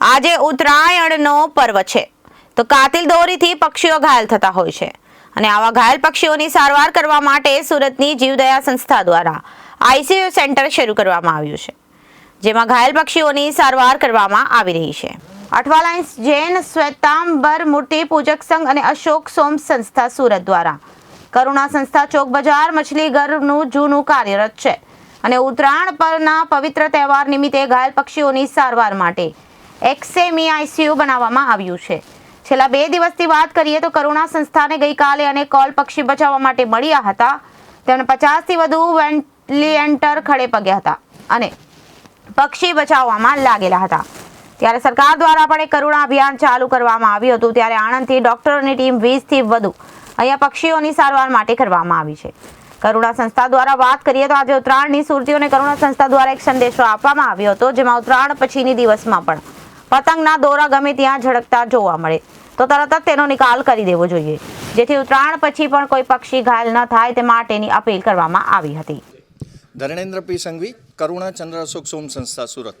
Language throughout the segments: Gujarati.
આજે ઉત્તરાયણનો પર્વ છે. તો કાતિલ દોરીથી પક્ષીઓ ઘાયલ થતા હોય છે. અને આવા ઘાયલ પક્ષીઓની સારવાર કરવા માટે સુરતની જીવદયા સંસ્થા દ્વારા આઈસીયુ સેન્ટર શરૂ કરવામાં આવ્યું છે. જેમાં ઘાયલ પક્ષીઓની સારવાર કરવામાં આવી રહી છે. અઠવાલાઇન્સ જૈન, શ્વેતાંબર, મૂર્તિ પૂજક સંઘ અને અશોક સોમ સંસ્થા સુરત દ્વારા કરુણા સંસ્થા ચોક બજાર મછલી ઘરનું જૂનું કાર્યરત છે. અને ઉત્તરાયણ પરના પવિત્ર તહેવાર નિમિત્તે ઘાયલ પક્ષીઓની સારવાર માટે એક્સેમી આઈસીયુ બનાવવામાં આવ્યું છે. છેલ્લા બે દિવસથી વાત કરીએ તો કરુણા સંસ્થાને ગઈકાલે અને કોલ પક્ષી બચાવવા માટે મળ્યા હતા. તેમણે પચાસથી વધુ વેન્ટિલેન્ટર ખડે પગ્યા હતા અને પક્ષી બચાવવામાં લાગેલા હતા. ત્યારે સરકાર દ્વારા પણ એક કરુણા અભિયાન ચાલુ કરવામાં આવ્યું હતું. ત્યારે આણંદથી ડોક્ટરોની ટીમ વીસથી વધુ અહીંયા પક્ષીઓની સારવાર માટે કરવામાં આવી છે. કરુણા સંસ્થા દ્વારા વાત કરીએ તો આજે ઉત્તરાયણની સુરતીઓને કરુણા સંસ્થા દ્વારા એક સંદેશો આપવામાં આવ્યો હતો, જેમાં ઉત્તરાયણ પછીની દિવસમાં પણ પતંગના દોરા ગમે ત્યાં ઝળકતા જોવા મળે. તો તરત જ તેનો નિકાલ કરી દેવો જોઈએ. જેથી ઉત્તરાયણ પછી પણ કોઈ પક્ષી ઘાયલ ન થાય તે માટેની અપીલ કરવામાં આવી હતી. ધર્ણેન્દ્ર પી. સંઘવી, કરુણા ચંદ્ર અશોક સોમ સંસ્થા સુરત.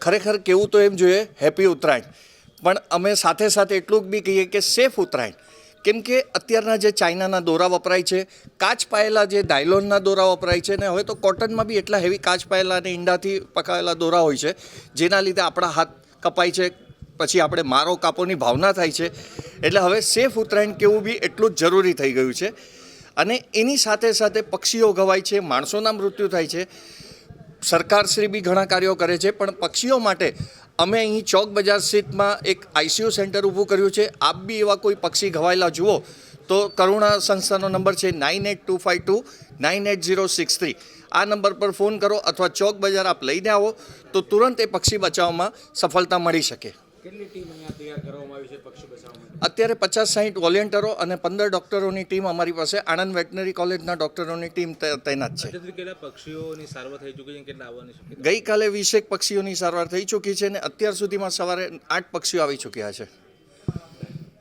ખરેખર કેવું તો એમ જોઈએ, હેપી ઉત્તરાયણ. પણ અમે સાથે સાથે એટલું બી કહીએ કે સેફ ઉત્તરાયણ. કેમ કે અત્યારના જે ચાઇનાના દોરા વપરાય છે, કાચ પાયેલા જે ડાયલોનના દોરા વપરાય છે ને હવે તો કોટનમાં બી એટલા હેવી કાચ પાયેલા અને ઈંડાથી પકાવેલા દોરા હોય છે, જેના લીધે આપણા હાથ કપાય છે, પછી આપણે મારો કાપોની ભાવના થાય છે. એટલે હવે સેફ ઉત્તરાયણ કેવું બી એટલું જ જરૂરી થઈ ગયું છે. અને એની સાથે સાથે પક્ષીઓ ઘવાય છે, માણસોના મૃત્યુ થાય છે. સરકારશ્રી બી ઘણા કાર્યો કરે છે, પણ પક્ષીઓ માટે અમે અહીં ચોક બજાર સ્થિતમાં એક આઈસીયુ સેન્ટર ઊભું કર્યું છે. આપ બી એવા કોઈ પક્ષી ઘવાયેલા જુઓ તો કરુણા સંસ્થાનો નંબર છે nine eight two five two, nine eight zero six three. આ નંબર પર ફોન કરો અથવા ચોક બજાર આપ લઈને આવો તો તુરંત એ પક્ષી બચાવવામાં સફળતા મળી શકે. કેટલી ટીમ અહીંયા તૈયાર કરવામાં આવી છે પક્ષી બચાવવા માટે? અત્યારે પચાસ સાહીઠ વોલેન્ટરો અને પંદર ડૉક્ટરોની ટીમ અમારી પાસે આણંદ વેટનરી કોલેજના ડોક્ટરોની ટીમ તૈનાત છે. કેટલા પક્ષીઓની સારવાર થઈ ચૂકી છે કેટલા આવવાની ગઈકાલે વીસેક પક્ષીઓની સારવાર થઈ ચૂકી છે અને અત્યાર સુધીમાં સવારે આઠ પક્ષીઓ આવી ચૂક્યા છે.